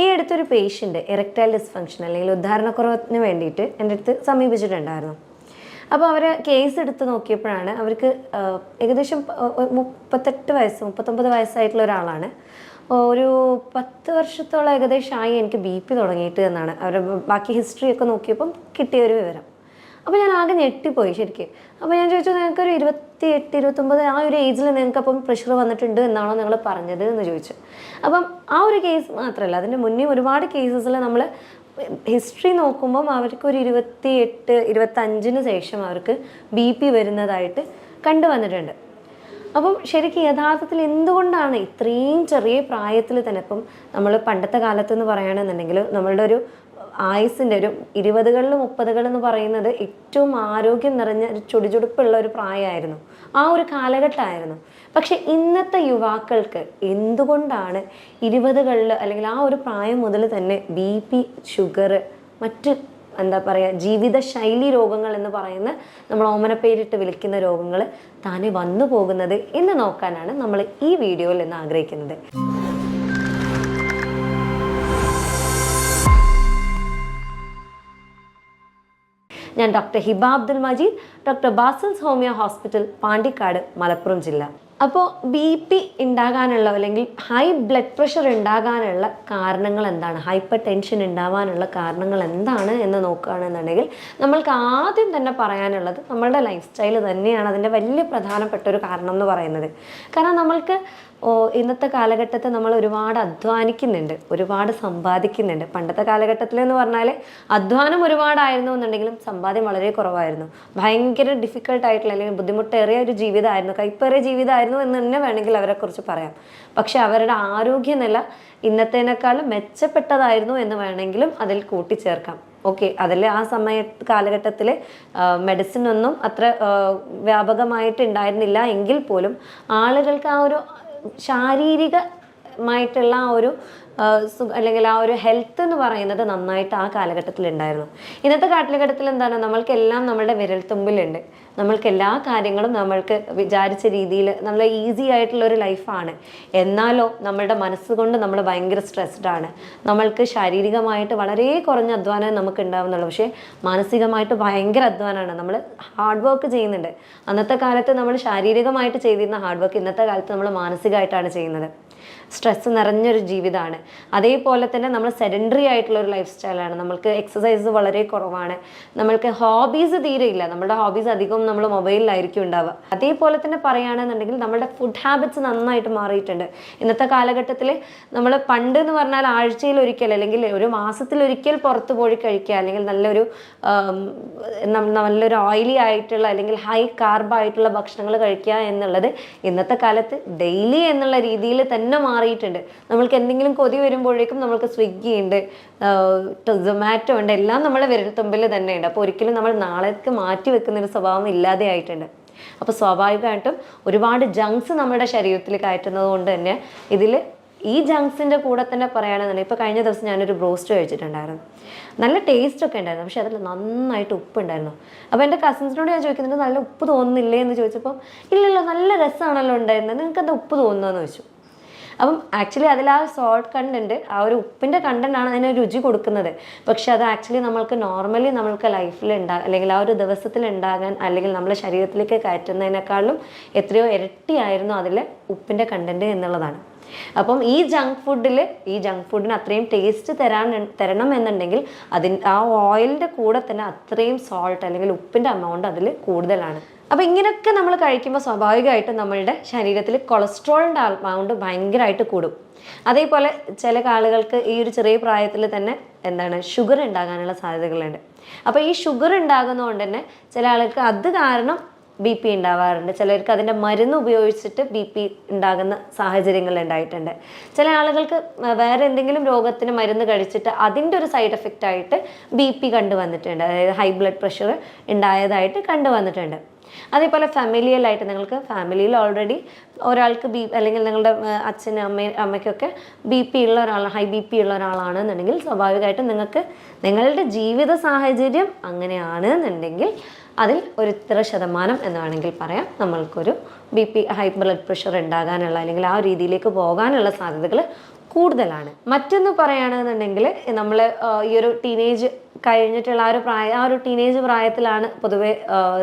ഈ അടുത്തൊരു patient erectile dysfunction അല്ലെങ്കിൽ ഉദ്ധാരണക്കുറവിന് വേണ്ടിയിട്ട് എന്റെ അടുത്ത് സമീപിച്ചിട്ടുണ്ടായിരുന്നു. അപ്പോൾ അവർ കേസ് എടുത്ത് നോക്കിയപ്പോഴാണ് അവർക്ക് ഏകദേശം മുപ്പത്തെട്ട് വയസ്സ് മുപ്പത്തൊമ്പത് വയസ്സായിട്ടുള്ള ഒരാളാണ്. ഒരു പത്ത് വർഷത്തോളം ഏകദേശമായി എനിക്ക് ബി പി തുടങ്ങിയിട്ട് എന്നാണ് അവരുടെ ബാക്കി ഹിസ്റ്ററി ഒക്കെ നോക്കിയപ്പം കിട്ടിയ ഒരു വിവരം. അപ്പോൾ ഞാൻ ആകെ ഞെട്ടിപ്പോയി ശരിക്കും. അപ്പോൾ ഞാൻ ചോദിച്ചു നിങ്ങൾക്കൊരു ഇരുപത്തി എട്ട് ഇരുപത്തൊമ്പത് ആ ഒരു ഏജിൽ നിങ്ങൾക്ക് അപ്പം പ്രഷർ വന്നിട്ടുണ്ട് എന്നാണോ നിങ്ങൾ പറഞ്ഞത്? എന്ന് ചോദിച്ചു. അപ്പം ആ ഒരു കേസ് മാത്രമല്ല അതിന്റെ മുന്നേ ഒരുപാട് കേസസിൽ നമ്മൾ ഹിസ്റ്ററി നോക്കുമ്പം അവർക്ക് ഒരു ഇരുപത്തി എട്ട് ഇരുപത്തഞ്ചിന് ശേഷം അവർക്ക് ബി പി വരുന്നതായിട്ട് കണ്ടുവന്നിട്ടുണ്ട് അപ്പം ശരിക്കും യഥാർത്ഥത്തിൽ എന്തുകൊണ്ടാണ് ഇത്രയും ചെറിയ പ്രായത്തിൽ തന്നെ ഇപ്പം നമ്മൾ പണ്ടത്തെ കാലത്ത് എന്ന് പറയുകയാണെന്നുണ്ടെങ്കിൽ നമ്മളുടെ ഒരു ആയുസിന്റെ ഒരു ഇരുപതുകളിൽ മുപ്പതുകൾ എന്ന് പറയുന്നത് ഏറ്റവും ആരോഗ്യം നിറഞ്ഞ ഒരു ചുടിചുടുപ്പുള്ള ഒരു പ്രായമായിരുന്നു. ആ ഒരു കാലഘട്ടമായിരുന്നു. പക്ഷെ ഇന്നത്തെ യുവാക്കൾക്ക് എന്തുകൊണ്ടാണ് ഇരുപതുകളിൽ അല്ലെങ്കിൽ ആ ഒരു പ്രായം മുതൽ തന്നെ ബി പി ഷുഗർ മറ്റ് എന്താ പറയുക ജീവിതശൈലി രോഗങ്ങൾ എന്ന് പറയുന്ന നമ്മൾ ഓമനപ്പേരിട്ട് വിളിക്കുന്ന രോഗങ്ങൾ താനെ വന്നു പോകുന്നത് എന്ന് നോക്കാനാണ് നമ്മൾ ഈ വീഡിയോയിൽ ഇന്ന് ആഗ്രഹിക്കുന്നത്. ഞാൻ doctor Hiba Abdul Majeed doctor Basil's homeo hospital Pandikkad Malappuram ജില്ല. അപ്പോൾ ബി പി ഉണ്ടാകാനുള്ള അല്ലെങ്കിൽ ഹൈ ബ്ലഡ് പ്രഷർ ഉണ്ടാകാനുള്ള കാരണങ്ങൾ എന്താണ്? ഹൈപ്പർ ടെൻഷൻ ഉണ്ടാവാനുള്ള കാരണങ്ങൾ എന്താണ് എന്ന് നോക്കുകയാണെന്നുണ്ടെങ്കിൽ നമ്മൾക്ക് ആദ്യം തന്നെ പറയാനുള്ളത് നമ്മളുടെ ലൈഫ് സ്റ്റൈൽ തന്നെയാണ് അതിന്റെ വലിയ പ്രധാനപ്പെട്ട ഒരു കാരണം എന്ന് പറയുന്നത്. കാരണം നമ്മൾക്ക് ഇന്നത്തെ കാലഘട്ടത്തിൽ നമ്മൾ ഒരുപാട് അധ്വാനിക്കുന്നുണ്ട് ഒരുപാട് സമ്പാദിക്കുന്നുണ്ട്. പണ്ടത്തെ കാലഘട്ടത്തിൽ എന്ന് പറഞ്ഞാൽ അധ്വാനം ഒരുപാടായിരുന്നു എന്നുണ്ടെങ്കിലും സമ്പാദ്യം വളരെ കുറവായിരുന്നു. ഭയങ്കര ഡിഫിക്കൾട്ട് ആയിട്ടുള്ള അല്ലെങ്കിൽ ബുദ്ധിമുട്ടേറിയ ഒരു ജീവിതമായിരുന്നു. കൈപ്പേറിയ ജീവിതമായിരുന്നു എന്ന് തന്നെ വേണമെങ്കിൽ അവരെക്കുറിച്ച് പറയാം. പക്ഷെ അവരുടെ ആരോഗ്യനില ഇന്നത്തേനേക്കാളും മെച്ചപ്പെട്ടതായിരുന്നു എന്ന് വേണമെങ്കിലും അതിൽ കൂട്ടിച്ചേർക്കാം. ഓക്കെ അതിൽ ആ സമയ കാലഘട്ടത്തിൽ മെഡിസിൻ ഒന്നും അത്ര വ്യാപകമായിട്ട് ഉണ്ടായിരുന്നില്ല എങ്കിൽ പോലും ആളുകൾക്ക് ആ ഒരു ശാരീരികമായിട്ടുള്ള ആ ഒരു അല്ലെങ്കിൽ ആ ഒരു ഹെൽത്ത് എന്ന് പറയുന്നത് നന്നായിട്ട് ആ കാലഘട്ടത്തിൽ ഉണ്ടായിരുന്നു. ഇന്നത്തെ കാലഘട്ടത്തിൽ എന്താണ്? നമ്മൾക്കെല്ലാം നമ്മളുടെ വിരൽത്തുമ്പിലുണ്ട് നമ്മൾക്ക് എല്ലാ കാര്യങ്ങളും നമ്മൾക്ക് വിചാരിച്ച രീതിയിൽ നമ്മൾ ഈസി ആയിട്ടുള്ള ഒരു ലൈഫാണ് എന്നാലോ നമ്മളുടെ മനസ്സുകൊണ്ട് നമ്മൾ ഭയങ്കര സ്ട്രെസ്ഡ് ആണ്. നമ്മൾക്ക് ശാരീരികമായിട്ട് വളരെ കുറഞ്ഞ അധ്വാനം നമുക്ക് ഉണ്ടാവുന്നുള്ളൂ. പക്ഷേ മാനസികമായിട്ട് ഭയങ്കര അധ്വാനമാണ്. നമ്മൾ ഹാർഡ് വർക്ക് ചെയ്യുന്നുണ്ട്. അന്നത്തെ കാലത്ത് നമ്മൾ ശാരീരികമായിട്ട് ചെയ്തിരുന്ന ഹാർഡ് വർക്ക് ഇന്നത്തെ കാലത്ത് നമ്മൾ മാനസികമായിട്ടാണ് ചെയ്യുന്നത്. സ്ട്രെസ് നിറഞ്ഞൊരു ജീവിതമാണ് അതേപോലെ തന്നെ നമ്മൾ സെഡൻഡറി ആയിട്ടുള്ള ഒരു ലൈഫ് സ്റ്റൈലാണ് നമ്മൾക്ക് എക്സസൈസ് വളരെ കുറവാണ്. നമ്മൾക്ക് ഹോബീസ് തീരെ ഇല്ല. നമ്മുടെ ഹോബീസ് അധികം നമ്മൾ മൊബൈലിലായിരിക്കും ഉണ്ടാവുക. അതേപോലെ തന്നെ പറയുകയാണെന്നുണ്ടെങ്കിൽ നമ്മുടെ ഫുഡ് ഹാബിറ്റ്സ് നന്നായിട്ട് മാറിയിട്ടുണ്ട്. ഇന്നത്തെ കാലഘട്ടത്തിൽ നമ്മൾ പണ്ട് എന്ന് പറഞ്ഞാൽ ആഴ്ചയിൽ ഒരിക്കൽ അല്ലെങ്കിൽ ഒരു മാസത്തിൽ ഒരിക്കൽ പുറത്ത് പോയി കഴിക്കുക അല്ലെങ്കിൽ നല്ലൊരു നല്ലൊരു ഓയിലി ആയിട്ടുള്ള അല്ലെങ്കിൽ ഹൈ കാർബ് ആയിട്ടുള്ള ഭക്ഷണങ്ങൾ കഴിക്കുക എന്നുള്ളത് ഇന്നത്തെ കാലത്ത് ഡെയിലി എന്നുള്ള രീതിയിൽ തന്നെ മാറിയിട്ടുണ്ട്. നമ്മൾക്ക് എന്തെങ്കിലും കൊതി വരുമ്പോഴേക്കും നമ്മൾക്ക് സ്വിഗ്ഗി ഉണ്ട് സൊമാറ്റോ ഉണ്ട് എല്ലാം നമ്മളെ വിരൽത്തുമ്പിൽ തന്നെ ഉണ്ട് അപ്പോൾ ഒരിക്കലും നമ്മൾ നാളേക്ക് മാറ്റി വെക്കുന്ന ഒരു സ്വഭാവം ഇല്ലാതെ ആയിട്ടുണ്ട്. അപ്പോൾ സ്വാഭാവികമായിട്ടും ഒരുപാട് ജങ്ക്സ് നമ്മുടെ ശരീരത്തിൽ കയറ്റുന്നത് കൊണ്ട് തന്നെ ഇതിൽ ഈ ജങ്ക്സിന്റെ കൂടെ തന്നെ പറയുകയാണെന്നുണ്ടെങ്കിൽ ഇപ്പോൾ കഴിഞ്ഞ ദിവസം ഞാനൊരു ബ്രോസ്റ്റ് കഴിച്ചിട്ടുണ്ടായിരുന്നു. നല്ല ടേസ്റ്റ് ഒക്കെ ഉണ്ടായിരുന്നു. പക്ഷേ അതിൽ നന്നായിട്ട് ഉപ്പ് ഉണ്ടായിരുന്നു അപ്പോൾ എന്റെ കസിൻസിനോട് ഞാൻ ചോദിക്കുന്നുണ്ട് നല്ല ഉപ്പ് തോന്നുന്നില്ലേ? എന്ന് ചോദിച്ചപ്പോൾ ഇല്ലല്ലോ നല്ല രസമാണല്ലോ ഉണ്ടായിരുന്നത്. നിങ്ങൾക്ക് എന്താ ഉപ്പ് തോന്നുന്നതെന്ന് ചോദിച്ചു. അപ്പം ആക്ച്വലി അതിൽ ആ സോൾട്ട് കണ്ടന്റ് ആ ഒരു ഉപ്പിന്റെ ആണ് അതിന് രുചി കൊടുക്കുന്നത്. പക്ഷേ അത് ആക്ച്വലി നമ്മൾക്ക് നോർമലി നമ്മൾക്ക് ലൈഫിൽ ഉണ്ടാകും അല്ലെങ്കിൽ ആ ഒരു ദിവസത്തിൽ ഉണ്ടാകാൻ അല്ലെങ്കിൽ നമ്മളെ ശരീരത്തിലേക്ക് കയറ്റുന്നതിനേക്കാളും എത്രയോ ഇരട്ടിയായിരുന്നു അതിലെ ഉപ്പിന്റെ കണ്ടന്റ് എന്നുള്ളതാണ്. അപ്പം ഈ ജങ്ക് ഫുഡിൽ ഈ ജങ്ക് ഫുഡിന് അത്രയും ടേസ്റ്റ് തരാൻ തരണം എന്നുണ്ടെങ്കിൽ അതിൻ ആ ഓയിലിന്റെ കൂടെ തന്നെ അത്രയും സോൾട്ട് അല്ലെങ്കിൽ ഉപ്പിന്റെ എമൗണ്ട് അതിൽ കൂടുതലാണ്. അപ്പോൾ ഇങ്ങനെയൊക്കെ നമ്മൾ കഴിക്കുമ്പോൾ സ്വാഭാവികമായിട്ടും നമ്മളുടെ ശരീരത്തിൽ കൊളസ്ട്രോളിന്റെ എമൗണ്ട് ഭയങ്കരമായിട്ട് കൂടും. അതേപോലെ ചില ആളുകൾക്ക് ഈ ഒരു ചെറിയ പ്രായത്തിൽ തന്നെ എന്താണ് ഷുഗർ ഉണ്ടാകാനുള്ള സാധ്യതകളുണ്ട്. അപ്പോൾ ഈ ഷുഗർ ഉണ്ടാകുന്നതുകൊണ്ട് തന്നെ ചില ആളുകൾക്ക് അത് കാരണം ബി പി ഉണ്ടാവാറുണ്ട്. ചിലർക്ക് അതിന്റെ മരുന്ന് ഉപയോഗിച്ചിട്ട് ബി പി ഉണ്ടാകുന്ന സാഹചര്യങ്ങൾ ഉണ്ടായിട്ടുണ്ട്. ചില ആളുകൾക്ക് വേറെ എന്തെങ്കിലും രോഗത്തിന് മരുന്ന് കഴിച്ചിട്ട് അതിന്റെ ഒരു സൈഡ് എഫക്റ്റ് ആയിട്ട് ബി പി കണ്ടുവന്നിട്ടുണ്ട്. അതായത് ഹൈ ബ്ലഡ് പ്രഷർ ഉണ്ടായതായിട്ട് കണ്ടുവന്നിട്ടുണ്ട്. അതേപോലെ ഫാമിലിയലായിട്ട് നിങ്ങൾക്ക് ഫാമിലിയിൽ ഓൾറെഡി ഒരാൾക്ക് ബി അല്ലെങ്കിൽ നിങ്ങളുടെ അച്ഛന് അമ്മ അമ്മയും അമ്മയ്ക്കൊക്കെ ബി പി ഉള്ള ഒരാൾ ഹൈ ബി പി ഉള്ള ഒരാളാണെന്നുണ്ടെങ്കിൽ സ്വാഭാവികമായിട്ടും നിങ്ങൾക്ക് നിങ്ങളുടെ ജീവിത സാഹചര്യം അങ്ങനെയാണ് എന്നുണ്ടെങ്കിൽ അതിൽ ഒരു ഇത്ര ശതമാനം എന്ന് വേണമെങ്കിൽ പറയാം. നമ്മൾക്കൊരു B P high blood pressure ഉണ്ടാകാനുള്ള അല്ലെങ്കിൽ ആ രീതിയിലേക്ക് പോകാനുള്ള സാധ്യതകൾ കൂടുതലാണ്. മറ്റൊന്ന് പറയുകയാണെന്നുണ്ടെങ്കിൽ നമ്മൾ ഈ ഒരു ടീനേജ് കഴിഞ്ഞിട്ടുള്ള ആ ഒരു പ്രായ ആ ഒരു ടീനേജ് പ്രായത്തിലാണ് പൊതുവെ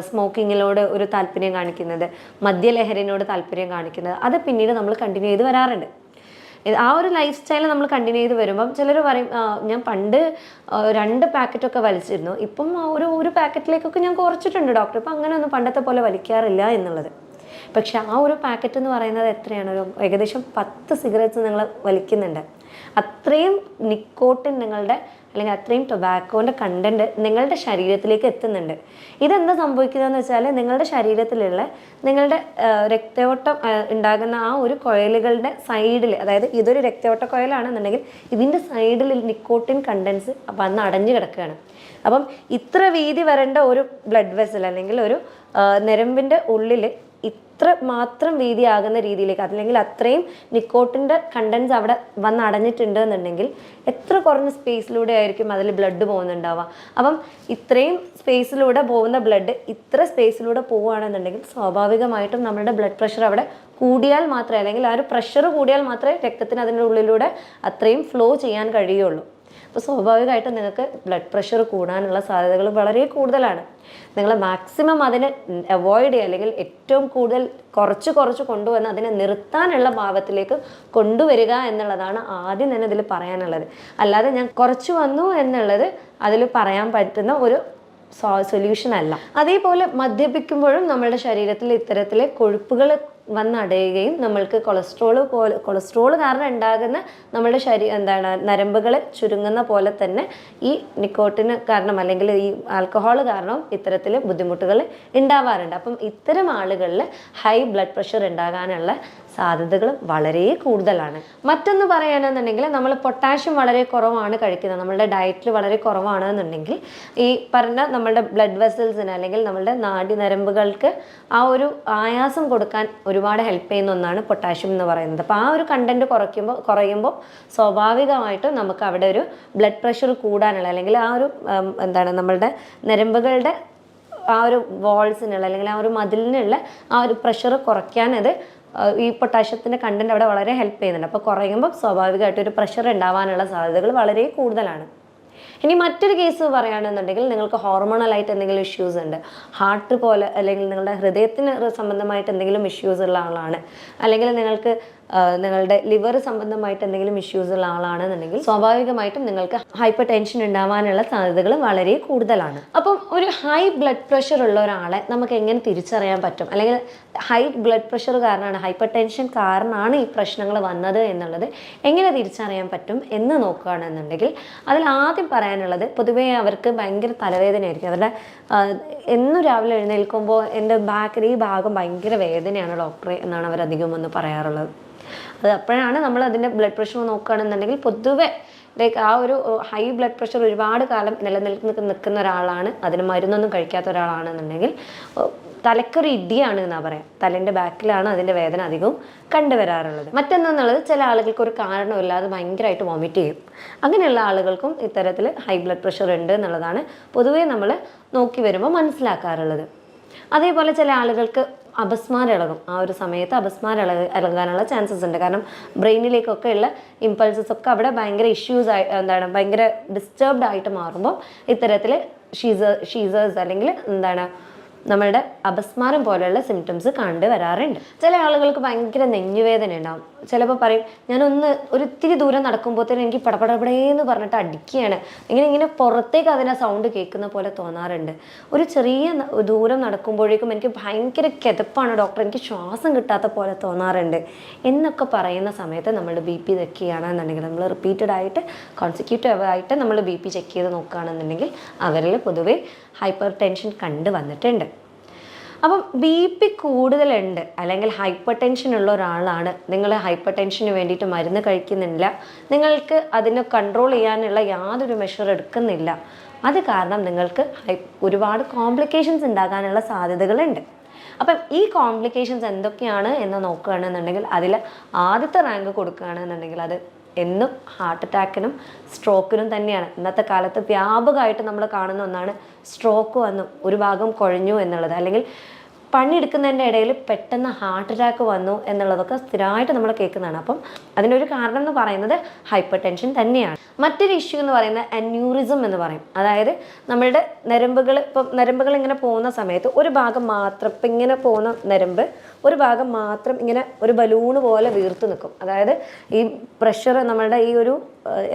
സ്മോക്കിങ്ങിനോട് ഒരു താല്പര്യം കാണിക്കുന്നത്. മദ്യലഹരിനോട് താല്പര്യം കാണിക്കുന്നത്. അത് പിന്നീട് നമ്മൾ കണ്ടിന്യൂ ചെയ്ത് വരാറുണ്ട്. ആ ഒരു ലൈഫ് സ്റ്റൈൽ നമ്മൾ കണ്ടിന്യൂ ചെയ്ത് വരുമ്പം ചിലർ പറയും ഞാൻ പണ്ട് രണ്ട് പാക്കറ്റൊക്കെ വലിച്ചിരുന്നു. ഇപ്പം ഒരു ഒരു പാക്കറ്റിലേക്കൊക്കെ ഞാൻ കുറച്ചിട്ടുണ്ട് ഡോക്ടർ ഇപ്പം അങ്ങനെയൊന്നും പണ്ടത്തെ പോലെ വലിക്കാറില്ല എന്നുള്ളത്. പക്ഷെ ആ ഒരു പാക്കറ്റ് എന്ന് പറയുന്നത് എത്രയാണ്? ഒരു ഏകദേശം പത്ത് സിഗരറ്റ്സ് നിങ്ങൾ വലിക്കുന്നുണ്ട്. അത്രയും നിക്കോട്ടിൻ നിങ്ങളുടെ അല്ലെങ്കിൽ അത്രയും ടൊബാക്കോന്റെ കണ്ടന്റ് നിങ്ങളുടെ ശരീരത്തിലേക്ക് എത്തുന്നുണ്ട്. ഇതെന്താ സംഭവിക്കുന്നതെന്ന് വെച്ചാൽ നിങ്ങളുടെ ശരീരത്തിലുള്ള നിങ്ങളുടെ രക്തയോട്ടം ഉണ്ടാകുന്ന ആ ഒരു കുഴലുകളുടെ സൈഡിൽ അതായത് ഇതൊരു രക്തയോട്ട കുഴലാണെന്നുണ്ടെങ്കിൽ ഇതിന്റെ സൈഡിൽ നിക്കോട്ടിൻ കണ്ടൻസ് വന്ന് അടഞ്ഞു കിടക്കുകയാണ്. അപ്പം ഇത്ര വീതി വരേണ്ട ഒരു ബ്ലഡ് വെസൽ അല്ലെങ്കിൽ ഒരു നിരമ്പിന്റെ ഉള്ളിൽ ഇത്ര മാത്രം വീതിയാകുന്ന രീതിയിലേക്ക് അല്ലെങ്കിൽ അത്രയും നിക്കോട്ടിന്റെ കണ്ടൻസ് അവിടെ വന്ന് അടഞ്ഞിട്ടുണ്ട് എന്നുണ്ടെങ്കിൽ എത്ര കുറഞ്ഞ സ്പേസിലൂടെ ആയിരിക്കും അതിൽ ബ്ലഡ് പോകുന്നുണ്ടാവുക. അപ്പം ഇത്രയും സ്പേസിലൂടെ പോകുന്ന ബ്ലഡ് ഇത്ര സ്പേസിലൂടെ പോവുകയാണെന്നുണ്ടെങ്കിൽ സ്വാഭാവികമായിട്ടും നമ്മുടെ ബ്ലഡ് പ്രഷർ അവിടെ കൂടിയാൽ മാത്രമേ അല്ലെങ്കിൽ ആ ഒരു പ്രഷർ കൂടിയാൽ മാത്രമേ രക്തത്തിന് അതിന്റെ ഉള്ളിലൂടെ അത്രയും ഫ്ലോ ചെയ്യാൻ കഴിയുള്ളൂ. അപ്പോൾ സ്വാഭാവികമായിട്ടും നിങ്ങൾക്ക് ബ്ലഡ് പ്രഷർ കൂടാനുള്ള സാധ്യതകൾ വളരെ കൂടുതലാണ്. നിങ്ങൾ മാക്സിമം അതിനെ അവോയ്ഡ് ചെയ്യുക അല്ലെങ്കിൽ ഏറ്റവും കൂടുതൽ കുറച്ച് കുറച്ച് കൊണ്ടുവന്ന് അതിനെ നിർത്താനുള്ള ഭാവത്തിലേക്ക് കൊണ്ടുവരിക എന്നുള്ളതാണ് ആദ്യം തന്നെ ഇതിൽ പറയാനുള്ളത്. അല്ലാതെ ഞാൻ കുറച്ച് വന്നു എന്നുള്ളത് അതിൽ പറയാൻ പറ്റുന്ന ഒരു സൊല്യൂഷൻ അല്ല. അതേപോലെ മദ്യപിക്കുമ്പോഴും നമ്മുടെ ശരീരത്തിൽ ഇത്തരത്തിലെ കൊഴുപ്പുകൾ വന്നടയുകയും നമ്മൾക്ക് കൊളസ്ട്രോൾ പോലെ കൊളസ്ട്രോൾ കാരണം ഉണ്ടാകുന്ന നമ്മുടെ ശരീരം എന്താണ് നരമ്പുകൾ ചുരുങ്ങുന്ന പോലെ തന്നെ ഈ നിക്കോട്ടിന് കാരണം അല്ലെങ്കിൽ ഈ ആൽക്കഹോൾ കാരണം ഇത്തരത്തിൽ ബുദ്ധിമുട്ടുകൾ ഉണ്ടാവാറുണ്ട്. അപ്പം ഇത്തരം ആളുകളിൽ ഹൈ ബ്ലഡ് പ്രഷർ ഉണ്ടാകാനുള്ള സാധ്യതകൾ വളരെ കൂടുതലാണ്. മറ്റൊന്ന് പറയാനെന്നുണ്ടെങ്കിൽ നമ്മൾ പൊട്ടാഷ്യം വളരെ കുറവാണ് കഴിക്കുന്നത്. നമ്മളുടെ ഡയറ്റിൽ വളരെ കുറവാണെന്നുണ്ടെങ്കിൽ ഈ പറഞ്ഞ നമ്മളുടെ ബ്ലഡ് വെസൽസിന് അല്ലെങ്കിൽ നമ്മളുടെ നാഡി നരമ്പുകൾക്ക് ആ ഒരു ആയാസം കൊടുക്കാൻ ഒരുപാട് ഹെൽപ്പ് ചെയ്യുന്ന ഒന്നാണ് പൊട്ടാഷ്യം എന്ന് പറയുന്നത്. അപ്പോൾ ആ ഒരു കണ്ടന്റ് കുറയ്ക്കുമ്പോൾ കുറയുമ്പോൾ സ്വാഭാവികമായിട്ടും നമുക്ക് അവിടെ ഒരു ബ്ലഡ് പ്രഷർ കൂടാനുള്ള അല്ലെങ്കിൽ ആ ഒരു എന്താണ് നമ്മളുടെ നരമ്പുകളുടെ ആ ഒരു വാൾസിനുള്ള അല്ലെങ്കിൽ ആ ഒരു മതിലിനുള്ള ആ ഒരു പ്രഷർ കുറയ്ക്കാൻ അത് ഈ പൊട്ടാഷ്യത്തിന്റെ കണ്ടന്റ് അവിടെ വളരെ ഹെൽപ്പ് ചെയ്യുന്നുണ്ട്. അപ്പോൾ കുറയുമ്പോൾ സ്വാഭാവികമായിട്ട് ഒരു പ്രഷർ ഉണ്ടാവാനുള്ള സാധ്യതകൾ വളരെ കൂടുതലാണ്. ഇനി മറ്റൊരു കേസ് പറയുകയാണെന്നുണ്ടെങ്കിൽ നിങ്ങൾക്ക് ഹോർമോണലായിട്ട് എന്തെങ്കിലും ഇഷ്യൂസ് ഉണ്ട്. ഹാർട്ട് പോലെ അല്ലെങ്കിൽ നിങ്ങളുടെ ഹൃദയത്തിന് സംബന്ധമായിട്ട് എന്തെങ്കിലും ഇഷ്യൂസ് ഉള്ള ആളാണ്. അല്ലെങ്കിൽ നിങ്ങൾക്ക് നിങ്ങളുടെ ലിവർ സംബന്ധമായിട്ട് എന്തെങ്കിലും ഇഷ്യൂസ് ഉള്ള ആളാണെന്നുണ്ടെങ്കിൽ സ്വാഭാവികമായിട്ടും നിങ്ങൾക്ക് ഹൈപ്പർ ടെൻഷൻ ഉണ്ടാവാനുള്ള സാധ്യതകൾ വളരെ കൂടുതലാണ്. അപ്പം ഒരു ഹൈ ബ്ലഡ് പ്രഷർ ഉള്ള ഒരാളെ നമുക്ക് എങ്ങനെ തിരിച്ചറിയാൻ പറ്റും? അല്ലെങ്കിൽ ഹൈ ബ്ലഡ് പ്രഷർ കാരണമാണ് ഹൈപ്പർ ടെൻഷൻ കാരണമാണ് ഈ പ്രശ്നങ്ങൾ വന്നത് എന്നുള്ളത് എങ്ങനെ തിരിച്ചറിയാൻ പറ്റും എന്ന് നോക്കുകയാണെന്നുണ്ടെങ്കിൽ അതിൽ ആദ്യം പറയാനുള്ളത് പൊതുവേ അവർക്ക് ഭയങ്കര തലവേദനയായിരിക്കും. അവരുടെ എന്നും രാവിലെ എഴുന്നേൽക്കുമ്പോൾ എന്റെ ബാക്കിൽ ഈ ഭാഗം ഭയങ്കര വേദനയാണ് ഡോക്ടറെ എന്നാണ് അവർ അധികം വന്ന് പറയാറുള്ളത്. അത് അപ്പോഴാണ് നമ്മൾ അതിന്റെ ബ്ലഡ് പ്രഷർ നോക്കുകയാണെന്നുണ്ടെങ്കിൽ പൊതുവെ ലൈക്ക് ആ ഒരു ഹൈ ബ്ലഡ് പ്രഷർ ഒരുപാട് കാലം നിലനിൽക്കുന്ന നിൽക്കുന്ന ഒരാളാണ്. അതിന് മരുന്നൊന്നും കഴിക്കാത്ത ഒരാളാണെന്നുണ്ടെങ്കിൽ തലക്കൊരു ഇടിയാണ് എന്നാ പറയാം. തലേന്റെ ബാക്കിലാണ് അതിന്റെ വേദന അധികവും കണ്ടുവരാറുള്ളത് മറ്റൊന്നെന്നുള്ളത് ചില ആളുകൾക്ക് ഒരു കാരണമില്ലാതെ ഭയങ്കരമായിട്ട് വോമിറ്റ് ചെയ്യും. അങ്ങനെയുള്ള ആളുകൾക്കും ഇത്തരത്തിൽ ഹൈ ബ്ലഡ് പ്രഷർ ഉണ്ട് എന്നുള്ളതാണ് പൊതുവേ നമ്മൾ നോക്കി വരുമ്പോൾ മനസ്സിലാക്കാറുള്ളത്. അതേപോലെ ചില ആളുകൾക്ക് അപസ്മാരം ഇളകും. ആ ഒരു സമയത്ത് അപസ്മാരം ഇളക ഇളകാനുള്ള ചാൻസസ് ഉണ്ട്. കാരണം ബ്രെയിനിലേക്കൊക്കെ ഉള്ള ഇമ്പൾസസ് ഒക്കെ അവിടെ ഭയങ്കര ഇഷ്യൂസ് ആയി എന്താണ് ഭയങ്കര ഡിസ്റ്റർബ്ഡ് ആയിട്ട് മാറുമ്പോൾ ഇത്തരത്തിൽ ഷീസ ഷീസേഴ്സ് അല്ലെങ്കിൽ എന്താണ് നമ്മളുടെ അപസ്മാരം പോലെയുള്ള സിംറ്റംസ് കണ്ടു വരാറുണ്ട്. ചില ആളുകൾക്ക് ഭയങ്കര നെഞ്ഞുവേദന ഉണ്ടാവും. ചിലപ്പോൾ പറയും ഞാനൊന്ന് ഒരിത്തിരി ദൂരം നടക്കുമ്പോഴത്തേനും എനിക്ക് പടപടപടേന്ന് പറഞ്ഞിട്ട് അടിക്കുകയാണ്. ഇങ്ങനെ ഇങ്ങനെ പുറത്തേക്ക് അതിനെ സൗണ്ട് കേൾക്കുന്ന പോലെ തോന്നാറുണ്ട്. ഒരു ചെറിയ ദൂരം നടക്കുമ്പോഴേക്കും എനിക്ക് ഭയങ്കര കിതപ്പാണ് ഡോക്ടർ എനിക്ക് ശ്വാസം കിട്ടാത്ത പോലെ തോന്നാറുണ്ട്. എന്നൊക്കെ പറയുന്ന സമയത്ത് നമ്മൾ ബി പി ചെക്ക് ചെയ്യുകയാണെന്നുണ്ടെങ്കിൽ നമ്മൾ റിപ്പീറ്റഡ് ആയിട്ട് കോൺസിക്യൂട്ടീവ് ആയിട്ട് നമ്മൾ ബി പി ചെക്ക് ചെയ്ത് നോക്കുകയാണെന്നുണ്ടെങ്കിൽ അവരിൽ പൊതുവേ ഹൈപ്പർ ടെൻഷൻ കണ്ടു വന്നിട്ടുണ്ട്. അപ്പം ബി പി കൂടുതലുണ്ട് അല്ലെങ്കിൽ ഹൈപ്പർ ടെൻഷൻ ഉള്ള ഒരാളാണ് നിങ്ങൾ ഹൈപ്പർ ടെൻഷന് വേണ്ടിയിട്ട് മരുന്ന് കഴിക്കുന്നില്ല നിങ്ങൾക്ക് അതിനെ കൺട്രോൾ ചെയ്യാനുള്ള യാതൊരു മെഷർ എടുക്കുന്നില്ല. അത് കാരണം നിങ്ങൾക്ക് ഒരുപാട് കോംപ്ലിക്കേഷൻസ് ഉണ്ടാകാനുള്ള സാധ്യതകളുണ്ട്. അപ്പം ഈ കോംപ്ലിക്കേഷൻസ് എന്തൊക്കെയാണ് എന്ന് നോക്കുകയാണെന്നുണ്ടെങ്കിൽ അതിൽ ആദ്യത്തെ റാങ്ക് കൊടുക്കുകയാണെന്നുണ്ടെങ്കിൽ അത് എന്നും ഹാർട്ട് അറ്റാക്കിനും സ്ട്രോക്കിനും തന്നെയാണ്. ഇന്നത്തെ കാലത്ത് വ്യാപകമായിട്ട് നമ്മൾ കാണുന്ന ഒന്നാണ് സ്ട്രോക്ക് വന്നു. ഒരു ഭാഗം കുഴഞ്ഞു എന്നുള്ളത്. അല്ലെങ്കിൽ പണിയെടുക്കുന്നതിന്റെ ഇടയിൽ പെട്ടെന്ന് ഹാർട്ട് അറ്റാക്ക് വന്നു എന്നുള്ളതൊക്കെ സ്ഥിരമായിട്ട് നമ്മൾ കേൾക്കുന്നതാണ്. അപ്പം അതിനൊരു കാരണം എന്ന് പറയുന്നത് ഹൈപ്പർ ടെൻഷൻ തന്നെയാണ്. മറ്റൊരു ഇഷ്യൂ എന്ന് പറയുന്നത് അന്യൂറിസം എന്ന് പറയും. അതായത് നമ്മളുടെ നരമ്പുകൾ ഇപ്പം നരമ്പുകൾ ഇങ്ങനെ പോകുന്ന സമയത്ത് ഒരു ഭാഗം മാത്രം ഇപ്പം ഇങ്ങനെ പോകുന്ന നരമ്പ് ഒരു ഭാഗം മാത്രം ഇങ്ങനെ ഒരു ബലൂണ് പോലെ വീർത്ത് നിൽക്കും. അതായത് ഈ പ്രഷർ നമ്മളുടെ ഈ ഒരു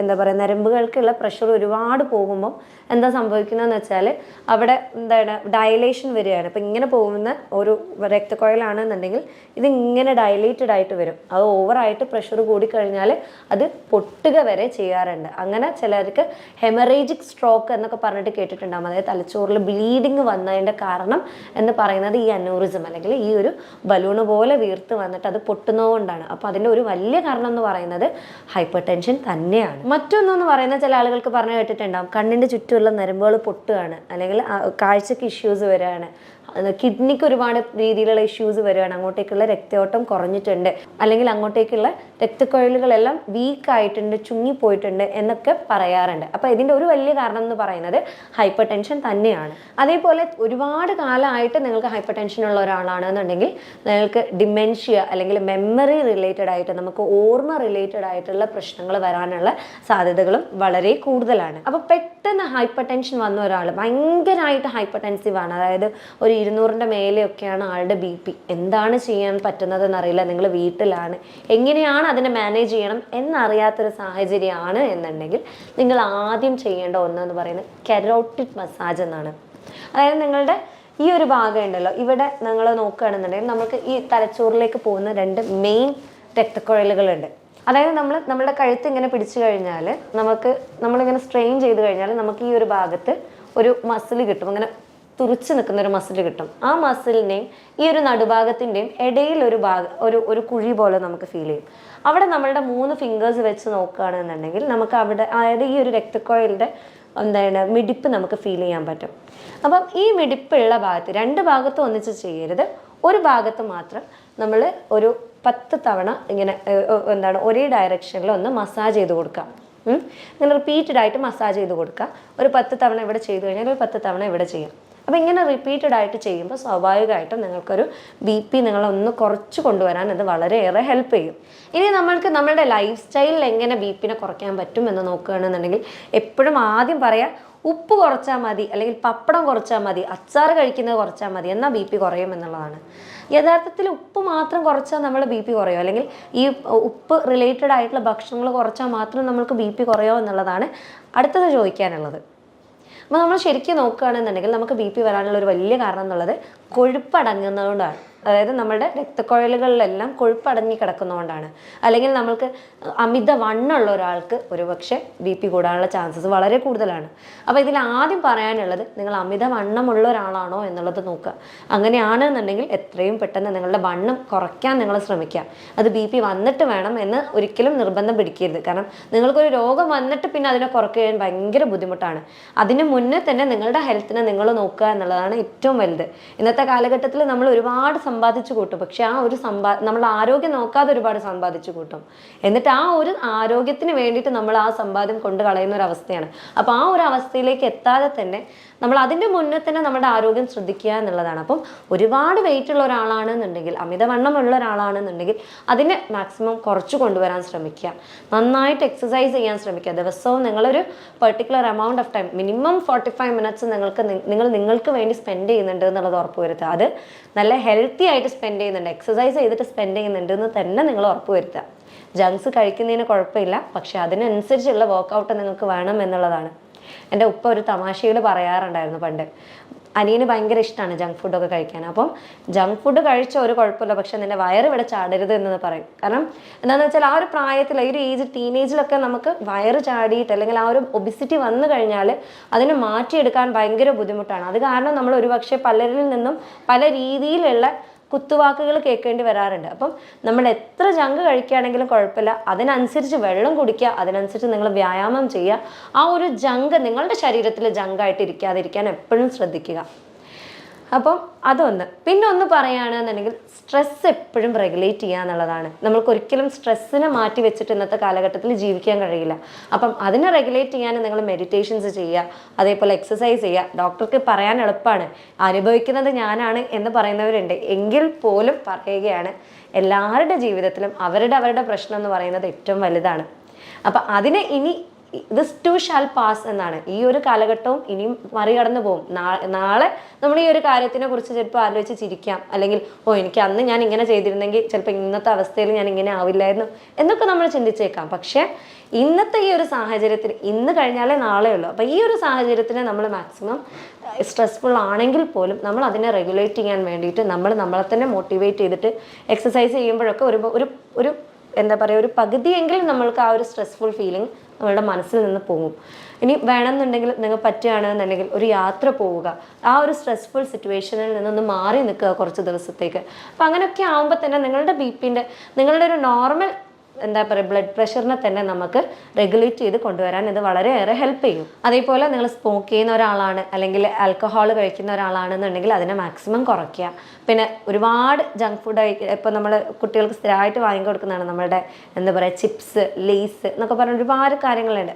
എന്താ പറയുക നരമ്പുകൾക്കുള്ള പ്രഷർ ഒരുപാട് പോകുമ്പോൾ എന്താ സംഭവിക്കുന്നതെന്ന് വെച്ചാൽ അവിടെ എന്താണ് ഡയലേഷൻ വരികയാണ്. ഇപ്പം ഇങ്ങനെ പോകുന്ന ഒരു രക്തക്കുഴലാണെന്നുണ്ടെങ്കിൽ ഇതിങ്ങനെ ഡയലേറ്റഡ് ആയിട്ട് വരും. അത് ഓവറായിട്ട് പ്രഷർ കൂടിക്കഴിഞ്ഞാൽ അത് പൊട്ടുക വരെ ചെയ്യാറുണ്ട്. അങ്ങനെ ചിലർക്ക് ഹെമറേജിക് സ്ട്രോക്ക് എന്നൊക്കെ പറഞ്ഞിട്ട് കേട്ടിട്ടുണ്ടാകും അതായത് തലച്ചോറിൽ ബ്ലീഡിങ് വന്നതിന്റെ കാരണം എന്ന് പറയുന്നത് ഈ അനൂറിസം അല്ലെങ്കിൽ ഈ ഒരു ബലൂണ് പോലെ വീർത്ത് വന്നിട്ട് അത് പൊട്ടുന്നതുകൊണ്ടാണ് അപ്പോൾ അതിന്റെ ഒരു വലിയ കാരണം എന്ന് പറയുന്നത് ഹൈപ്പർ ടെൻഷൻ തന്നെയാണ്. മറ്റൊന്നെന്ന് പറയുന്ന ചില ആളുകൾക്ക് പറഞ്ഞു കേട്ടിട്ടുണ്ടാകും കണ്ണിന്റെ ചുറ്റുമുള്ള നരമ്പുകൾ പൊട്ടുകയാണ്. അല്ലെങ്കിൽ കാഴ്ചക്ക് ഇഷ്യൂസ് വരികയാണ്. കിഡ്നിക്ക് ഒരുപാട് രീതിയിലുള്ള ഇഷ്യൂസ് വരികയാണ് അങ്ങോട്ടേക്കുള്ള രക്തയോട്ടം കുറഞ്ഞിട്ടുണ്ട്. അല്ലെങ്കിൽ അങ്ങോട്ടേക്കുള്ള രക്തക്കൊഴലുകളെല്ലാം വീക്ക് ആയിട്ടുണ്ട് ചുങ്ങിപ്പോയിട്ടുണ്ട് എന്നൊക്കെ പറയാറുണ്ട്. അപ്പോൾ ഇതിന്റെ ഒരു വലിയ കാരണം എന്ന് പറയുന്നത് ഹൈപ്പർ ടെൻഷൻ തന്നെയാണ്. അതേപോലെ ഒരുപാട് കാലമായിട്ട് നിങ്ങൾക്ക് ഹൈപ്പർ ടെൻഷൻ ഉള്ള ഒരാളാണെന്നുണ്ടെങ്കിൽ നിങ്ങൾക്ക് ഡിമെൻഷ്യ അല്ലെങ്കിൽ മെമ്മറി റിലേറ്റഡ് ആയിട്ട് നമുക്ക് ഓർമ്മ റിലേറ്റഡ് ആയിട്ടുള്ള പ്രശ്നങ്ങൾ വരാനുള്ള സാധ്യതകളും വളരെ കൂടുതലാണ്. അപ്പോൾ പെട്ടെന്ന് ഹൈപ്പർ ടെൻഷൻ വന്ന ഒരാൾ ഭയങ്കരമായിട്ട് ഹൈപ്പർ ടെൻസീവ് ആണ്. അതായത് ഒരു ഇരുന്നൂറിന്റെ മേലെയൊക്കെയാണ് ആളുടെ ബി പി. എന്താണ് ചെയ്യാൻ പറ്റുന്നതെന്നറിയില്ല. നിങ്ങൾ വീട്ടിലാണ്. എങ്ങനെയാണ് അതിനെ മാനേജ് ചെയ്യണം എന്നറിയാത്തൊരു സാഹചര്യമാണ് എന്നുണ്ടെങ്കിൽ നിങ്ങൾ ആദ്യം ചെയ്യേണ്ട ഒന്നെന്ന് പറയുന്നത് കരോട്ടിക് മസാജ് എന്നാണ്. അതായത് നിങ്ങളുടെ ഈ ഒരു ഭാഗം ഉണ്ടല്ലോ ഇവിടെ നിങ്ങൾ നോക്കുകയാണെന്നുണ്ടെങ്കിൽ നമുക്ക് ഈ തലച്ചോറിലേക്ക് പോകുന്ന രണ്ട് മെയിൻ രക്തക്കുഴലുകളുണ്ട്. അതായത് നമ്മൾ നമ്മുടെ കഴുത്ത് ഇങ്ങനെ പിടിച്ചു കഴിഞ്ഞാൽ നമുക്ക് നമ്മളിങ്ങനെ സ്ട്രെയിൻ ചെയ്ത് കഴിഞ്ഞാൽ നമുക്ക് ഈ ഒരു ഭാഗത്ത് ഒരു മസിൽ കിട്ടും. അങ്ങനെ തുറിച്ച് നിൽക്കുന്ന ഒരു മസിൽ കിട്ടും. ആ മസിലിന്റെയും ഈ ഒരു നടുഭാഗത്തിന്റെയും ഇടയിൽ ഒരു ഭാഗ ഒരു ഒരു കുഴി പോലെ നമുക്ക് ഫീൽ ചെയ്യും. അവിടെ നമ്മളുടെ മൂന്ന് ഫിംഗേഴ്സ് വെച്ച് നോക്കുകയാണെന്നുണ്ടെങ്കിൽ നമുക്ക് അവിടെ അതായത് ഈ ഒരു രക്തക്കോയിലിന്റെ എന്താണ് മിടിപ്പ് നമുക്ക് ഫീൽ ചെയ്യാൻ പറ്റും. അപ്പം ഈ മിടിപ്പുള്ള ഭാഗത്ത് രണ്ട് ഭാഗത്തും ഒന്നിച്ച് ചെയ്യരുത്. ഒരു ഭാഗത്ത് മാത്രം നമ്മൾ ഒരു പത്ത് തവണ ഇങ്ങനെ എന്താണ് ഒരേ ഡയറക്ഷനിൽ ഒന്ന് മസാജ് ചെയ്ത് കൊടുക്കുക. ഇങ്ങനെ റിപ്പീറ്റഡ് ആയിട്ട് മസാജ് ചെയ്ത് കൊടുക്കുക. ഒരു പത്ത് തവണ ഇവിടെ ചെയ്തു കഴിഞ്ഞാൽ ഒരു പത്ത് തവണ ഇവിടെ ചെയ്യാം. അപ്പോൾ ഇങ്ങനെ റിപ്പീറ്റഡ് ആയിട്ട് ചെയ്യുമ്പോൾ സ്വാഭാവികമായിട്ടും നിങ്ങൾക്കൊരു ബി പി നിങ്ങളൊന്ന് കുറച്ച് കൊണ്ടുവരാൻ ഇത് വളരെയേറെ ഹെൽപ്പ് ചെയ്യും. ഇനി നമ്മൾക്ക് നമ്മളുടെ ലൈഫ് സ്റ്റൈലിൽ എങ്ങനെ ബി പിനെ കുറയ്ക്കാൻ പറ്റും എന്ന് നോക്കുകയാണെന്നുണ്ടെങ്കിൽ എപ്പോഴും ആദ്യം പറയാം ഉപ്പ് കുറച്ചാൽ മതി അല്ലെങ്കിൽ പപ്പടം കുറച്ചാൽ മതി അച്ചാർ കഴിക്കുന്നത് കുറച്ചാൽ മതി എന്നാൽ ബി പി കുറയും എന്നുള്ളതാണ്. യഥാർത്ഥത്തിൽ ഉപ്പ് മാത്രം കുറച്ചാൽ നമ്മൾ ബി പി കുറയും? അല്ലെങ്കിൽ ഈ ഉപ്പ് റിലേറ്റഡ് ആയിട്ടുള്ള ഭക്ഷണങ്ങൾ കുറച്ചാൽ മാത്രം നമ്മൾക്ക് ബി പി കുറയോ എന്നുള്ളതാണ് അടുത്തത് ചോദിക്കാനുള്ളത്. അപ്പോൾ നമ്മൾ ശരിക്കും നോക്കുകയാണെന്നുണ്ടെങ്കിൽ നമുക്ക് ബി പി വരാനുള്ള ഒരു വലിയ കാരണം എന്നുള്ളത് കൊഴുപ്പടങ്ങുന്നതുകൊണ്ടാണ് അതായത് നമ്മുടെ രക്തക്കുഴലുകളിലെല്ലാം കൊഴുപ്പ് കൊഴുപ്പടങ്ങി കിടക്കുന്നതുകൊണ്ടാണ് അല്ലെങ്കിൽ നമ്മൾക്ക് അമിത വണ്ണുള്ള ഒരാൾക്ക് ഒരുപക്ഷെ ബി പി കൂടാനുള്ള ചാൻസസ് വളരെ കൂടുതലാണ്. അപ്പോൾ ഇതിൽ ആദ്യം പറയാനുള്ളത് നിങ്ങൾ അമിത വണ്ണമുള്ള ഒരാളാണോ എന്നുള്ളത് നോക്കുക. അങ്ങനെയാണെന്നുണ്ടെങ്കിൽ എത്രയും പെട്ടെന്ന് നിങ്ങളുടെ വണ്ണം കുറയ്ക്കാൻ നിങ്ങൾ ശ്രമിക്കുക. അത് ബി പി വന്നിട്ട് വേണം എന്ന് ഒരിക്കലും നിർബന്ധം പിടിക്കരുത്. കാരണം നിങ്ങൾക്കൊരു രോഗം വന്നിട്ട് പിന്നെ അതിനെ കുറയ്ക്കാൻ ഭയങ്കര ബുദ്ധിമുട്ടാണ്. അതിന് മുന്നേ തന്നെ നിങ്ങളുടെ ഹെൽത്തിനെ നിങ്ങൾ നോക്കുക എന്നുള്ളതാണ് ഏറ്റവും വലുത്. ഇന്നത്തെ കാലഘട്ടത്തിൽ നമ്മൾ ഒരുപാട് സമ്പാദിച്ചു കൂട്ടും. പക്ഷെ ആ ഒരു സമ്പാ നമ്മൾ ആരോഗ്യം നോക്കാതെ ഒരുപാട് സമ്പാദിച്ചു കൂട്ടും. എന്നിട്ട് ആ ഒരു ആരോഗ്യത്തിന് വേണ്ടിയിട്ട് നമ്മൾ ആ സമ്പാദ്യം കൊണ്ട് കളയുന്ന ഒരു അവസ്ഥയാണ്. അപ്പോൾ ആ ഒരു അവസ്ഥയിലേക്ക് എത്താതെ തന്നെ നമ്മൾ അതിന്റെ മുന്നേ തന്നെ നമ്മുടെ ആരോഗ്യം ശ്രദ്ധിക്കുക എന്നുള്ളതാണ്. അപ്പം ഒരുപാട് വെയിറ്റ് ഉള്ള ഒരാളാണെന്നുണ്ടെങ്കിൽ അമിതവണ്ണമുള്ള ഒരാളാണെന്നുണ്ടെങ്കിൽ അതിനെ മാക്സിമം കുറച്ച് കൊണ്ടുവരാൻ ശ്രമിക്കുക. നന്നായിട്ട് എക്സസൈസ് ചെയ്യാൻ ശ്രമിക്കുക. ദിവസവും നിങ്ങളൊരു particular amount of time minimum forty five minutes നിങ്ങൾക്ക് നിങ്ങൾ നിങ്ങൾക്ക് വേണ്ടി സ്പെൻഡ് ചെയ്യുന്നുണ്ട് എന്നുള്ളത് ഉറപ്പുവരുത്തുക അത് നല്ല ഹെൽത്തി ആയിട്ട് സ്പെൻഡ് ചെയ്യുന്നുണ്ട് എക്സസൈസ് ചെയ്തിട്ട് സ്പെൻഡ് ചെയ്യുന്നുണ്ട് എന്ന് തന്നെ നിങ്ങൾ ഉറപ്പുവരുത്തുക ജങ്ക്സ് കഴിക്കുന്നതിന് കുഴപ്പമില്ല പക്ഷെ അതിനനുസരിച്ചുള്ള വർക്കൗട്ട് നിങ്ങൾക്ക് വേണം എന്നുള്ളതാണ്. എന്റെ ഉപ്പ ഒരു തമാശയിൽ പറയാറുണ്ടായിരുന്നു പണ്ട്. അനിയന് ഭയങ്കര ഇഷ്ടമാണ് ജങ്ക് ഫുഡൊക്കെ കഴിക്കാൻ. അപ്പം ജങ്ക് ഫുഡ് കഴിച്ച ഒരു കുഴപ്പമില്ല പക്ഷെ നിന്റെ വയറ് ഇവിടെ ചാടരുത് എന്ന് പറയും. കാരണം എന്താണെന്ന് വെച്ചാൽ ആ ഒരു പ്രായത്തിൽ ഒരു ഏജ് ടീനേജിലൊക്കെ നമുക്ക് വയറ് ചാടിയിട്ട് അല്ലെങ്കിൽ ആ ഒരു ഒബിസിറ്റി വന്നു കഴിഞ്ഞാൽ അതിനെ മാറ്റിയെടുക്കാൻ ഭയങ്കര ബുദ്ധിമുട്ടാണ്. അത് കാരണം നമ്മൾ ഒരുപക്ഷെ പലരിൽ നിന്നും പല രീതിയിലുള്ള കുത്തുവാക്കുകൾ കേൾക്കേണ്ടി വരാറുണ്ട്. അപ്പം നമ്മൾ എത്ര ജങ്ക് കഴിക്കുകയാണെങ്കിലും കുഴപ്പമില്ല. അതിനനുസരിച്ച് വെള്ളം കുടിക്കുക അതിനനുസരിച്ച് നിങ്ങൾ വ്യായാമം ചെയ്യുക. ആ ഒരു ജങ്ക് നിങ്ങളുടെ ശരീരത്തിൽ ജങ്കായിട്ട് ഇരിക്കാതിരിക്കാൻ എപ്പോഴും ശ്രദ്ധിക്കുക. അപ്പം അതൊന്ന്. പിന്നെ ഒന്ന് പറയുകയാണെന്നുണ്ടെങ്കിൽ സ്ട്രെസ് എപ്പോഴും റെഗുലേറ്റ് ചെയ്യുക എന്നുള്ളതാണ്. നമുക്ക് ഒരിക്കലും സ്ട്രെസ്സിനെ മാറ്റി വെച്ചിട്ട് ഇന്നത്തെ കാലഘട്ടത്തിൽ ജീവിക്കാൻ കഴിയില്ല. അപ്പം അതിനെ റെഗുലേറ്റ് ചെയ്യാൻ നിങ്ങൾ മെഡിറ്റേഷൻസ് ചെയ്യുക അതേപോലെ എക്സസൈസ് ചെയ്യുക. ഡോക്ടർക്ക് പറയാൻ എളുപ്പമാണ്. അനുഭവിക്കുന്നത് ഞാനാണ് എന്ന് പറയുന്നവരുണ്ട്. എങ്കിൽ പോലും പറയുകയാണ്. എല്ലാവരുടെ ജീവിതത്തിലും അവരുടെ അവരുടെ പ്രശ്നം എന്ന് പറയുന്നത് ഏറ്റവും വലുതാണ്. അപ്പം അതിനെ ഇനി ദിസ് ടു ഷാൽ പാസ് എന്നാണ്. ഈ ഒരു കാലഘട്ടവും ഇനിയും മറികടന്നു പോകും. നാളെ നമ്മൾ ഈ ഒരു കാര്യത്തിനെ കുറിച്ച് ചിലപ്പോൾ ആലോചിച്ച് ചിരിക്കാം. അല്ലെങ്കിൽ ഓ എനിക്ക് അന്ന് ഞാൻ ഇങ്ങനെ ചെയ്തിരുന്നെങ്കിൽ ചിലപ്പോൾ ഇന്നത്തെ അവസ്ഥയിൽ ഞാൻ ഇങ്ങനെ ആവില്ലായിരുന്നു. എന്നൊക്കെ നമ്മൾ ചിന്തിച്ചേക്കാം. പക്ഷേ ഇന്നത്തെ ഈ ഒരു സാഹചര്യത്തിൽ ഇന്ന് കഴിഞ്ഞാലേ നാളെ ഉള്ളൂ. അപ്പോൾ ഈ ഒരു സാഹചര്യത്തിന് നമ്മൾ മാക്സിമം സ്ട്രെസ്ഫുൾ ആണെങ്കിൽ പോലും നമ്മൾ അതിനെ റെഗുലേറ്റ് ചെയ്യാൻ വേണ്ടിയിട്ട് നമ്മൾ നമ്മളെ തന്നെ മോട്ടിവേറ്റ് ചെയ്തിട്ട് എക്സസൈസ് ചെയ്യുമ്പോഴൊക്കെ ഒരു ഒരു ഒരു എന്താ പറയുക ഒരു പകുതിയെങ്കിലും നമ്മൾക്ക് ആ ഒരു സ്ട്രെസ്ഫുൾ ഫീലിംഗ് നമ്മളുടെ മനസ്സിൽ നിന്ന് പോകും. ഇനി വേണമെന്നുണ്ടെങ്കിൽ നിങ്ങൾ പറ്റുകയാണെന്നുണ്ടെങ്കിൽ ഒരു യാത്ര പോവുക. ആ ഒരു സ്ട്രെസ്ഫുൾ സിറ്റുവേഷനിൽ നിന്നൊന്ന് മാറി നിൽക്കുക കുറച്ച് ദിവസത്തേക്ക്. അപ്പം അങ്ങനെയൊക്കെ ആകുമ്പോൾ തന്നെ നിങ്ങളുടെ ബി പിന്റെ നിങ്ങളുടെ ഒരു നോർമൽ എന്താ പറയുക ബ്ലഡ് പ്രഷറിനെ തന്നെ നമുക്ക് റെഗുലേറ്റ് ചെയ്ത് കൊണ്ടുവരാൻ ഇത് വളരെയേറെ ഹെൽപ്പ് ചെയ്യും. അതേപോലെ നിങ്ങൾ സ്മോക്ക് ചെയ്യുന്ന ഒരാളാണ് അല്ലെങ്കിൽ ആൽക്കഹോൾ കഴിക്കുന്ന ഒരാളാണെന്നുണ്ടെങ്കിൽ അതിനെ മാക്സിമം കുറയ്ക്കുക. പിന്നെ ഒരുപാട് ജങ്ക് ഫുഡ് ഇപ്പോൾ നമ്മൾ കുട്ടികൾക്ക് സ്ഥിരമായിട്ട് വാങ്ങിക്കൊടുക്കുന്നതാണ് നമ്മളുടെ എന്താ പറയുക ചിപ്സ് ലേസ് എന്നൊക്കെ പറഞ്ഞ ഒരുപാട് കാര്യങ്ങളുണ്ട്.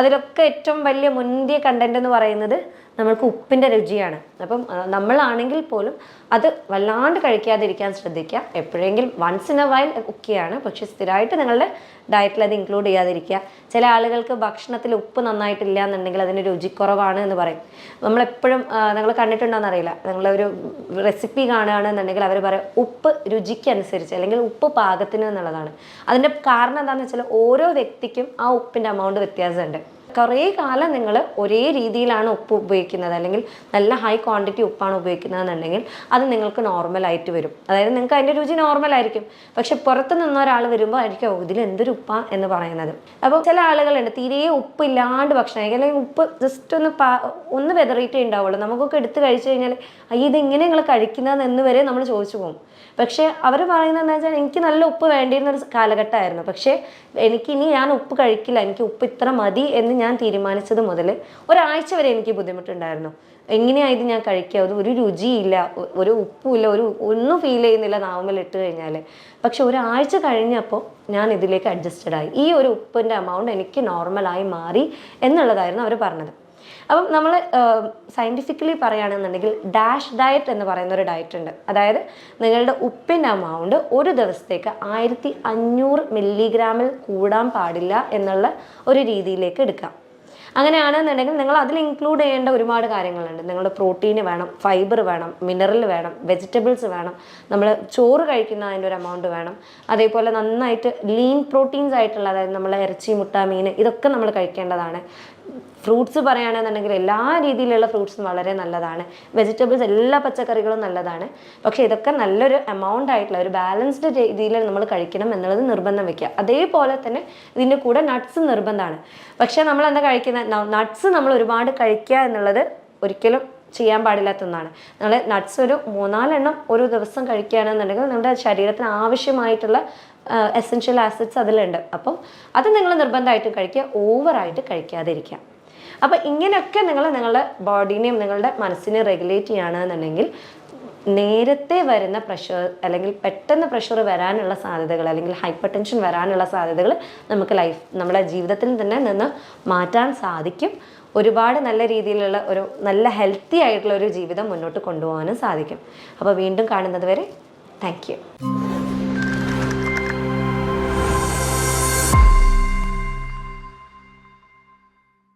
അതിലൊക്കെ ഏറ്റവും വലിയ മുന്തിയ കണ്ടന്റ് എന്ന് പറയുന്നത് നമ്മൾക്ക് ഉപ്പിന്റെ രുചിയാണ്. അപ്പം നമ്മളാണെങ്കിൽ പോലും അത് വല്ലാണ്ട് കഴിക്കാതിരിക്കാൻ ശ്രദ്ധിക്കുക. എപ്പോഴെങ്കിലും വൺസ് ഇൻ എ വൈൽ ഒക്കെയാണ്. പക്ഷേ സ്ഥിരമായിട്ട് നിങ്ങളുടെ ഡയറ്റിൽ അത് ഇൻക്ലൂഡ് ചെയ്യാതിരിക്കുക. ചില ആളുകൾക്ക് ഭക്ഷണത്തിൽ ഉപ്പ് നന്നായിട്ടില്ല എന്നുണ്ടെങ്കിൽ അതിന് രുചിക്കുറവാണ് എന്ന് പറയും. നമ്മളെപ്പോഴും നിങ്ങൾ കണ്ടിട്ടുണ്ടോയെന്ന് അറിയില്ല. നിങ്ങളൊരു റെസിപ്പി കാണുകയാണെന്നുണ്ടെങ്കിൽ അവർ പറയും ഉപ്പ് രുചിക്കനുസരിച്ച് അല്ലെങ്കിൽ ഉപ്പ് പാകത്തിന് എന്നുള്ളതാണ്. അതിന്റെ കാരണം എന്താണെന്ന് വെച്ചാൽ ഓരോ വ്യക്തിക്കും ആ ഉപ്പിന്റെ അമൗണ്ട് വ്യത്യാസമുണ്ട്. കുറേ കാലം നിങ്ങൾ ഒരേ രീതിയിലാണ് ഉപ്പ് ഉപയോഗിക്കുന്നത്. അല്ലെങ്കിൽ നല്ല ഹൈ ക്വാണ്ടിറ്റി ഉപ്പാണ് ഉപയോഗിക്കുന്നതെന്നുണ്ടെങ്കിൽ അത് നിങ്ങൾക്ക് നോർമലായിട്ട് വരും. അതായത് നിങ്ങൾക്ക് അതിന്റെ രുചി നോർമലായിരിക്കും പക്ഷെ പുറത്ത് നിന്ന് ഒരാൾ വരുമ്പോൾ ആയിരിക്കും "ഓ, ഇതിൽ എന്തൊരു ഉപ്പാ എന്ന് പറയുന്നത്. അപ്പോൾ ചില ആളുകളുണ്ട് തീരെ ഉപ്പ് ഇല്ലാണ്ട് ഭക്ഷണം അല്ലെങ്കിൽ ഉപ്പ് ജസ്റ്റ് ഒന്ന് പാ ഒന്ന് വെതറിയിട്ടേ ഉണ്ടാവുള്ളൂ. നമുക്കൊക്കെ എടുത്ത് കഴിച്ചു കഴിഞ്ഞാൽ അയ്യ ഇതെങ്ങനെ നിങ്ങൾ കഴിക്കുന്നതെന്ന് വരെ നമ്മൾ ചോദിച്ചു പോകും. പക്ഷേ അവർ പറയുന്നത് എന്താ വെച്ചാൽ എനിക്ക് നല്ല ഉപ്പ് വേണ്ടിയിരുന്ന ഒരു കാലഘട്ടമായിരുന്നു. പക്ഷേ എനിക്കിനി ഞാൻ ഉപ്പ് കഴിക്കില്ല. എനിക്ക് ഉപ്പ് ഇത്ര മതി എന്ന് ഞാൻ തീരുമാനിച്ചത് മുതൽ ഒരാഴ്ച വരെ എനിക്ക് ബുദ്ധിമുട്ടുണ്ടായിരുന്നു. എങ്ങനെയാ ഇത് ഞാൻ കഴിക്കുക? അത് ഒരു രുചിയില്ല. ഒരു ഉപ്പുമില്ല. ഒരു ഒന്നും ഫീൽ ചെയ്യുന്നില്ല നാവുമ്മൽ ഇട്ട് കഴിഞ്ഞാൽ പക്ഷെ ഒരാഴ്ച കഴിഞ്ഞപ്പോൾ ഞാൻ ഇതിലേക്ക് അഡ്ജസ്റ്റഡ് ആയി. ഈ ഒരു ഉപ്പിന്റെ എമൗണ്ട് എനിക്ക് നോർമലായി മാറി എന്നുള്ളതായിരുന്നു അവർ പറഞ്ഞത്. അപ്പം നമ്മൾ സയന്റിഫിക്കലി പറയുകയാണെന്നുണ്ടെങ്കിൽ ഡാഷ് ഡയറ്റ് എന്ന് പറയുന്ന ഒരു ഡയറ്റ് ഉണ്ട്. അതായത് നിങ്ങളുടെ ഉപ്പിന്റെ അമൗണ്ട് ഒരു ദിവസത്തേക്ക് ആയിരത്തി അഞ്ഞൂറ് മില്ലിഗ്രാമിൽ കൂടാൻ പാടില്ല എന്നുള്ള ഒരു രീതിയിലേക്ക് എടുക്കാം. അങ്ങനെയാണെന്നുണ്ടെങ്കിൽ നിങ്ങൾ അതിൽ ഇൻക്ലൂഡ് ചെയ്യേണ്ട ഒരുപാട് കാര്യങ്ങളുണ്ട്. നിങ്ങളുടെ പ്രോട്ടീൻ വേണം ഫൈബർ വേണം മിനറൽ വേണം വെജിറ്റബിൾസ് വേണം നമ്മൾ ചോറ് കഴിക്കുന്ന അതിന്റെ ഒരു എമൗണ്ട് വേണം. അതേപോലെ നന്നായിട്ട് ലീൻ പ്രോട്ടീൻസ് ആയിട്ടുള്ള അതായത് നമ്മൾ ഇറച്ചി മുട്ട മീൻ ഇതൊക്കെ നമ്മൾ കഴിക്കേണ്ടതാണ്. ഫ്രൂട്ട്സ് പറയുകയാണെന്നുണ്ടെങ്കിൽ എല്ലാ രീതിയിലുള്ള ഫ്രൂട്ട്സും വളരെ നല്ലതാണ്. വെജിറ്റബിൾസ് എല്ലാ പച്ചക്കറികളും നല്ലതാണ്. പക്ഷേ ഇതൊക്കെ നല്ലൊരു എമൗണ്ട് ആയിട്ടുള്ള ഒരു ബാലൻസ്ഡ് രീതിയിൽ നമ്മൾ കഴിക്കണം എന്നുള്ളത് നിർബന്ധം വെക്കുക. അതേപോലെ തന്നെ ഇതിന്റെ കൂടെ നട്ട്സ് നിർബന്ധമാണ്. പക്ഷേ നമ്മൾ എന്താ കഴിക്കുന്ന നട്ട്സ് നമ്മൾ ഒരുപാട് കഴിക്കുക എന്നുള്ളത് ഒരിക്കലും ചെയ്യാൻ പാടില്ലാത്ത ഒന്നാണ്. നമ്മൾ നട്ട്സ് ഒരു മൂന്നാലെണ്ണം ഒരു ദിവസം കഴിക്കുകയാണെന്നുണ്ടെങ്കിൽ നമ്മുടെ ശരീരത്തിന് ആവശ്യമായിട്ടുള്ള എസെൻഷ്യൽ ആസിഡ്സ് അതിലുണ്ട്. അപ്പം അത് നിങ്ങൾ നിർബന്ധമായിട്ടും കഴിക്കുക ഓവറായിട്ട് കഴിക്കാതിരിക്കുക. അപ്പോൾ ഇങ്ങനെയൊക്കെ നിങ്ങൾ നിങ്ങളുടെ ബോഡീനെയും നിങ്ങളുടെ മനസ്സിനെയും റെഗുലേറ്റ് ചെയ്യുകയാണെന്നുണ്ടെങ്കിൽ നേരത്തെ വരുന്ന പ്രഷർ അല്ലെങ്കിൽ പെട്ടെന്ന് പ്രഷർ വരാനുള്ള സാധ്യതകൾ അല്ലെങ്കിൽ ഹൈപ്പർ ടെൻഷൻ വരാനുള്ള സാധ്യതകൾ നമുക്ക് ലൈഫ് നമ്മുടെ ജീവിതത്തിൽ തന്നെ നിന്ന് മാറ്റാൻ സാധിക്കും. ഒരുപാട് നല്ല രീതിയിലുള്ള ഒരു നല്ല ഹെൽത്തി ആയിട്ടുള്ള ഒരു ജീവിതം മുന്നോട്ട് കൊണ്ടുപോകാനും സാധിക്കും. അപ്പോൾ വീണ്ടും കാണുന്നത് വരെ താങ്ക് യു